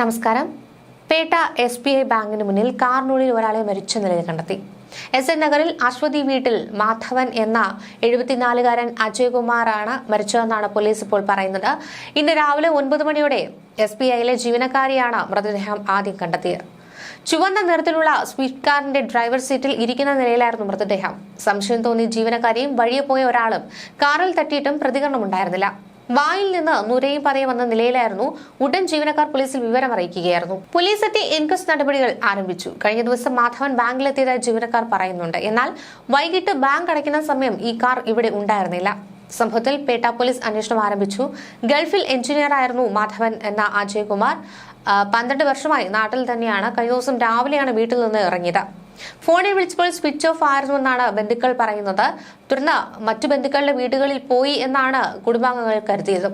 നമസ്കാരം. Pettah S B I ബാങ്കിന് മുന്നിൽ കാറിനുള്ളിൽ ഒരാളെ മരിച്ച നിലയിൽ കണ്ടെത്തി. എസ് എൻ നഗറിൽ അശ്വതി വീട്ടിൽ മാധവൻ എന്ന എഴുപത്തിനാലുകാരൻ അജയ്കുമാറാണ് മരിച്ചതെന്നാണ് പോലീസ് ഇപ്പോൾ പറയുന്നത്. ഇന്ന് രാവിലെ ഒൻപത് മണിയോടെ എസ് ബി ഐയിലെ ജീവനക്കാരിയാണ് മൃതദേഹം ആദ്യം കണ്ടെത്തിയത്. ചുവന്ന നിറത്തിലുള്ള സ്വിഫ്റ്റ് കാറിന്റെ ഡ്രൈവർ സീറ്റിൽ ഇരിക്കുന്ന നിലയിലായിരുന്നു മൃതദേഹം. സംശയം തോന്നി ജീവനക്കാരിയും വഴിയെ പോയ ഒരാളും കാറിൽ തട്ടിയിട്ടും പ്രതികരണമുണ്ടായിരുന്നില്ല. വായിൽ നിന്ന് നുരയും വന്ന നിലയിലായിരുന്നു ഉടൻ ജീവനക്കാർ പോലീസിൽ വിവരം അറിയിക്കുകയായിരുന്നു. പോലീസ് എത്തി എൻക്വസ്റ്റ് നടപടികൾ ആരംഭിച്ചു. കഴിഞ്ഞ ദിവസം മാധവൻ ബാങ്കിലെത്തിയതായി ജീവനക്കാർ പറയുന്നുണ്ട്. എന്നാൽ വൈകിട്ട് ബാങ്ക് അടയ്ക്കുന്ന സമയം ഈ കാർ ഇവിടെ ഉണ്ടായിരുന്നില്ല. സംഭവത്തിൽ പേട്ട പോലീസ് അന്വേഷണം ആരംഭിച്ചു. ഗൾഫിൽ എഞ്ചിനീയർ ആയിരുന്നു മാധവൻ എന്ന അജയ്കുമാർ പന്ത്രണ്ട് വർഷമായി നാട്ടിൽ തന്നെയാണ്. കഴിഞ്ഞ ദിവസം രാവിലെയാണ് വീട്ടിൽ നിന്ന് ഇറങ്ങിയത്. ഫോണിൽ വിളിച്ചപ്പോൾ സ്വിച്ച് ഓഫ് ആയിരുന്നു എന്നാണ് ബന്ധുക്കൾ പറയുന്നത്. തുടർന്ന് മറ്റു ബന്ധുക്കളുടെ വീടുകളിൽ പോയി എന്നാണ് കുടുംബാംഗങ്ങൾ കരുതിയത്.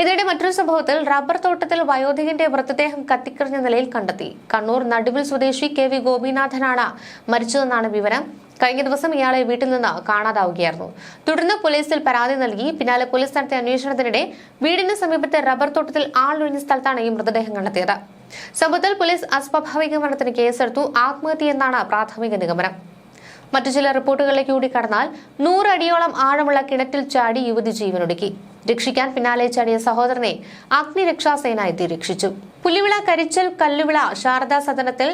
ഇതിനിടെ മറ്റൊരു സംഭവത്തിൽ റബ്ബർ തോട്ടത്തിൽ വയോധികന്റെ മൃതദേഹം കത്തിക്കറിഞ്ഞ നിലയിൽ കണ്ടെത്തി. കണ്ണൂർ നടുവിൽ സ്വദേശി കെ വി ഗോപിനാഥനാണ് മരിച്ചതെന്നാണ് വിവരം. കഴിഞ്ഞ ദിവസം ഇയാളെ വീട്ടിൽ നിന്ന് കാണാതാവുകയായിരുന്നു. തുടർന്ന് പോലീസിൽ പരാതി നൽകി. പിന്നാലെ പോലീസ് നടത്തിയ അന്വേഷണത്തിനിടെ വീടിന് സമീപത്തെ റബ്ബർ തോട്ടത്തിൽ ആളൊഴിഞ്ഞ സ്ഥലത്താണ് ഈ മൃതദേഹം കണ്ടെത്തിയത് സംഭവത്തിൽ പോലീസ് അസ്വാഭാവിക മരണത്തിന് കേസെടുത്തു. ആത്മഹത്യയെന്നാണ് പ്രാഥമിക നിഗമനം. മറ്റു ചില റിപ്പോർട്ടുകളിലേക്ക് കൂടി കടന്നാൽ നൂറടിയോളം ആഴമുള്ള കിണറ്റിൽ ചാടി യുവതി ജീവനൊടുക്കി. രക്ഷിക്കാൻ പിന്നാലെ ചാടിയ സഹോദരനെ അഗ്നിരക്ഷാസേന എത്തി രക്ഷിച്ചു. പുലിവിള കരിച്ചൽ കല്ലുവിള ശാരദാ സദനത്തിൽ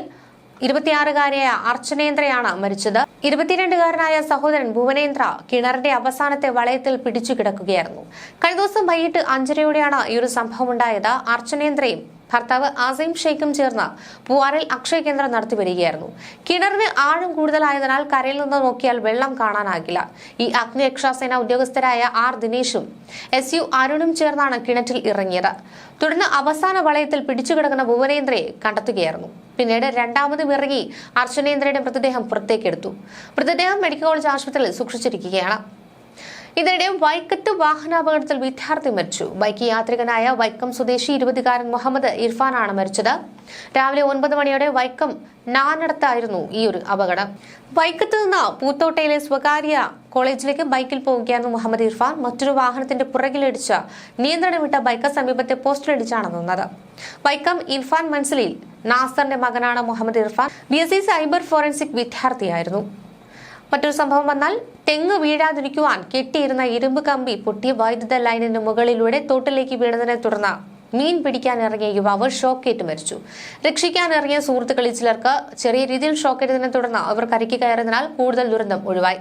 ഇരുപത്തിയാറുകാരിയായ അർച്ചനേന്ദ്രയാണ് മരിച്ചത്. ഇരുപത്തിരണ്ടുകാരനായ സഹോദരൻ ഭുവനേന്ദ്ര കിണറിന്റെ അവസാനത്തെ വളയത്തിൽ പിടിച്ചു കിടക്കുകയായിരുന്നു കഴിഞ്ഞ ദിവസം വൈകിട്ട് അഞ്ചരയോടെയാണ് ഈ ഒരു സംഭവം ഉണ്ടായത് അർച്ചനേന്ദ്രയും ഭർത്താവ് ആസിം ഷെയ്ഖും ചേർന്ന് പൂവാറിൽ അക്ഷയ കേന്ദ്രം നടത്തി വരികയായിരുന്നു. കിണറിന് ആഴം കൂടുതലായതിനാൽ കരയിൽ നിന്ന് നോക്കിയാൽ വെള്ളം കാണാനാകില്ല. ഈ അഗ്നി രക്ഷാസേന ഉദ്യോഗസ്ഥരായ ആർ ദിനേശും എസ് യു അരുണും ചേർന്നാണ് കിണറ്റിൽ ഇറങ്ങിയത്. തുടർന്ന് അവസാന വളയത്തിൽ പിടിച്ചുകിടക്കുന്ന ഭുവനേന്ദ്രയെ കണ്ടെത്തുകയായിരുന്നു. പിന്നീട് രണ്ടാമതും ഇറങ്ങി അർച്ചനേന്ദ്രയുടെ മൃതദേഹം പുറത്തേക്കെടുത്തു. മൃതദേഹം മെഡിക്കൽ കോളേജ് ആശുപത്രിയിൽ സൂക്ഷിച്ചിരിക്കുകയാണ്. ഇതിനിടെ വൈക്കത്ത് വാഹനാപകടത്തിൽ വിദ്യാർത്ഥി മരിച്ചു. ബൈക്ക് യാത്രികനായ വൈക്കം സ്വദേശി ഇരുപതുകാരൻ മുഹമ്മദ് ഇർഫാനാണ് മരിച്ചത്. രാവിലെ ഒൻപത് മണിയോടെ വൈക്കം നാനടത്തായിരുന്നു ഈ ഒരു അപകടം. വൈക്കത്ത് നിന്ന് പൂത്തോട്ടയിലെ സ്വകാര്യ കോളേജിലേക്ക് ബൈക്കിൽ പോവുകയായിരുന്നു മുഹമ്മദ് ഇർഫാൻ. മറ്റൊരു വാഹനത്തിന്റെ പുറകിലിടിച്ച നിയന്ത്രണം വിട്ട ബൈക്ക് സമീപത്തെ പോസ്റ്റിലിടിച്ചാണ് നിന്നത്. വൈക്കം ഇർഫാൻ മൻസലിൽ നാസറിന്റെ മകനാണ് Muhammad Irfan. B cyber forensic വിദ്യാർത്ഥിയായിരുന്നു. മറ്റൊരു സംഭവം വന്നാൽ തെങ്ങ് വീഴാതിരിക്കുവാൻ കെട്ടിയിരുന്ന ഇരുമ്പ് കമ്പി പൊട്ടി വൈദ്യുത ലൈനിന് മുകളിലൂടെ തോട്ടിലേക്ക് വീണതിനെ തുടർന്ന് മീൻ പിടിക്കാൻ ഇറങ്ങിയ യുവാവ് ഷോക്കേറ്റ് മരിച്ചു. രക്ഷിക്കാൻ ഇറങ്ങിയ സുഹൃത്തുക്കളിൽ ചിലർക്ക് ചെറിയ രീതിയിൽ ഷോക്കേറ്റതിനെ തുടർന്ന് അവർ കരയ്ക്ക് കയറിയതിനാൽ കൂടുതൽ ദുരന്തം ഒഴിവായി.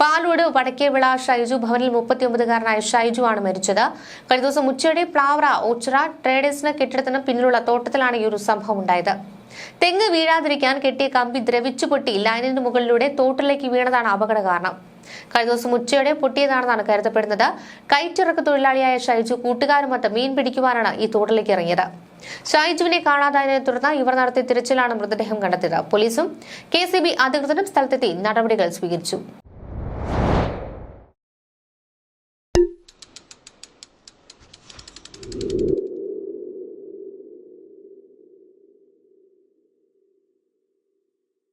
പാലോട് വടക്കേവിള ഷൈജു ഭവനിൽ മുപ്പത്തിയൊമ്പതുകാരനായ ഷൈജു ആണ് മരിച്ചത്. കഴിഞ്ഞ ദിവസം ഉച്ചയോടെ പ്ലാവറ ഓച്ചിറ ട്രേഡേഴ്സിന് കെട്ടിടത്തിന് പിന്നിലുള്ള തോട്ടത്തിലാണ് ഈ ഒരു സംഭവം ഉണ്ടായത്. തെങ്ങ് വീഴാതിരിക്കാൻ കെട്ടിയ കമ്പി ദ്രവിച്ചു പൊട്ടി ലൈനിന് മുകളിലൂടെ തോട്ടിലേക്ക് വീണതാണ് അപകട കാരണം. കഴിഞ്ഞ ദിവസം ഉച്ചയോടെ പൊട്ടിയതാണെന്നാണ് കരുതപ്പെടുന്നത്. കയറ്റിറക്ക തൊഴിലാളിയായ ഷൈജു കൂട്ടുകാരുമൊത്ത് മീൻ പിടിക്കുവാനാണ് ഈ തോട്ടിലേക്ക് ഇറങ്ങിയത്. ഷൈജുവിനെ കാണാതായതിനെ തുടർന്ന് ഇവർ നടത്തിയ തിരച്ചിലാണ് മൃതദേഹം കണ്ടെത്തിയത്. പോലീസും കെ അധികൃതരും സ്ഥലത്തെത്തി നടപടികൾ സ്വീകരിച്ചു.